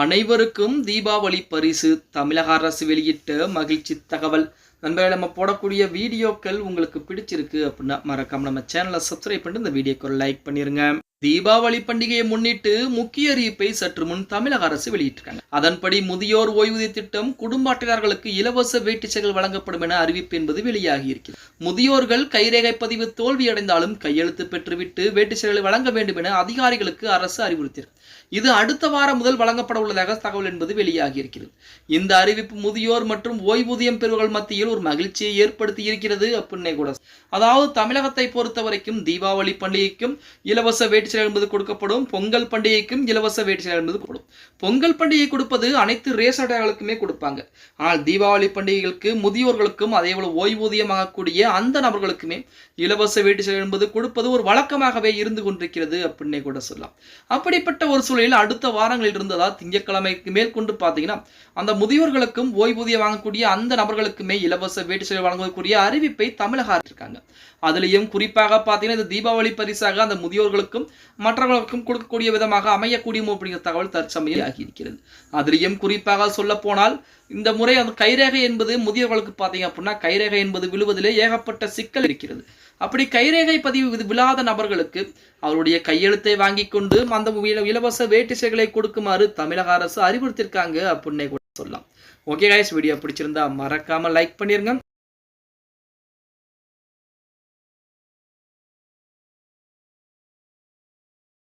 அனைவருக்கும் தீபாவளி பரிசு தமிழக அரசு வெளியிட்ட மகிழ்ச்சி தகவல். நண்பர்களே நம்ம போடக்கூடிய வீடியோக்கள் உங்களுக்கு பிடிச்சிருக்கு அப்படின்னா மறக்காம நம்ம சேனலை சப்ஸ்கிரைப் பண்ணிட்டு இந்த வீடியோக்கு லைக் பண்ணிருங்க. தீபாவளி பண்டிகையை முன்னிட்டு முக்கிய அறிவிப்பை சற்று முன் தமிழக அரசு வெளியிட்டிருக்காங்க. அதன்படி முதியோர் ஓய்வூதிய திட்டம் குடும்ப அட்டைதாரர்களுக்கு இலவச வேட்டிச்சைகள் வழங்கப்படும் என அறிவிப்பு என்பது வெளியாகி இருக்கிறது. முதியோர்கள் கைரேகை பதிவு தோல்வியடைந்தாலும் கையெழுத்து பெற்றுவிட்டு வேட்டிச்சைகளை வழங்க வேண்டும் என அதிகாரிகளுக்கு அரசு அறிவுறுத்தியிருக்கு. இது அடுத்த வாரம் முதல் வழங்கப்பட உள்ளதாக தகவல் என்பது வெளியாகி இருக்கிறது. இந்த அறிவிப்பு முதியோர் மற்றும் ஓய்வூதியம் பெறுவர்கள் மத்தியில் ஒரு மகிழ்ச்சியை ஏற்படுத்தி இருக்கிறது அப்படின்னே கூட அதாவது தமிழகத்தை பொறுத்த வரைக்கும் தீபாவளி பண்டிகைக்கும் இலவச வேட்டிச்சல் என்பது கொடுக்கப்படும் பொங்கல் பண்டிகைக்கும் இலவச வேட்டிச்சல் என்பது கொடுக்கும் பொங்கல் பண்டிகை கொடுப்பது அனைத்து ரேஷன் அட்டைகளுக்குமே கொடுப்பாங்க. ஆனால் தீபாவளி பண்டிகைகளுக்கு முதியோர்களுக்கும் அதே போல ஓய்வூதியமாகக்கூடிய அந்த நபர்களுக்குமே இலவச வேட்டிச்சல் என்பது கொடுப்பது ஒரு வழக்கமாகவே இருந்து கொண்டிருக்கிறது அப்படின்னே கூட சொல்லலாம். அப்படிப்பட்ட ஒரு சூழலில் அடுத்த வாரங்களில் இருந்ததா திங்கட்கிழமைக்கு மேற்கொண்டு பார்த்தீங்கன்னா அந்த முதியோர்களுக்கும் ஓய்வூதியம் வாங்கக்கூடிய அந்த நபர்களுக்குமே இலவச இலவச வேட்டிச்சல் வழங்கக்கூடிய அறிவிப்பை தமிழக அரசு இருக்காங்க அதுலேயும் குறிப்பாக பார்த்தீங்கன்னா இந்த தீபாவளி பரிசாக அந்த முதியோர்களுக்கும் மற்றவர்களுக்கும் கொடுக்கக்கூடிய விதமாக அமையக்கூடிய அப்படிங்கிற தகவல் தற்சமயம் ஆகியிருக்கிறது. அதுலேயும் குறிப்பாக சொல்ல போனால் இந்த முறை அந்த கைரேகை என்பது முதியோர்களுக்கு பார்த்தீங்க அப்படின்னா கைரேகை என்பது விழுவதிலே ஏகப்பட்ட சிக்கல் இருக்கிறது. அப்படி கைரேகை பதிவு விழாத நபர்களுக்கு அவருடைய கையெழுத்தை வாங்கி கொண்டு அந்த இல- இலவச வேட்டிசைகளை கொடுக்குமாறு தமிழக அரசு அறிவுறுத்தியிருக்காங்க அப்படின்னே கூட சொல்லலாம். ஓகே கைஸ் வீடியோ பிடிச்சிருந்தா மறக்காம லைக் பண்ணிருங்க.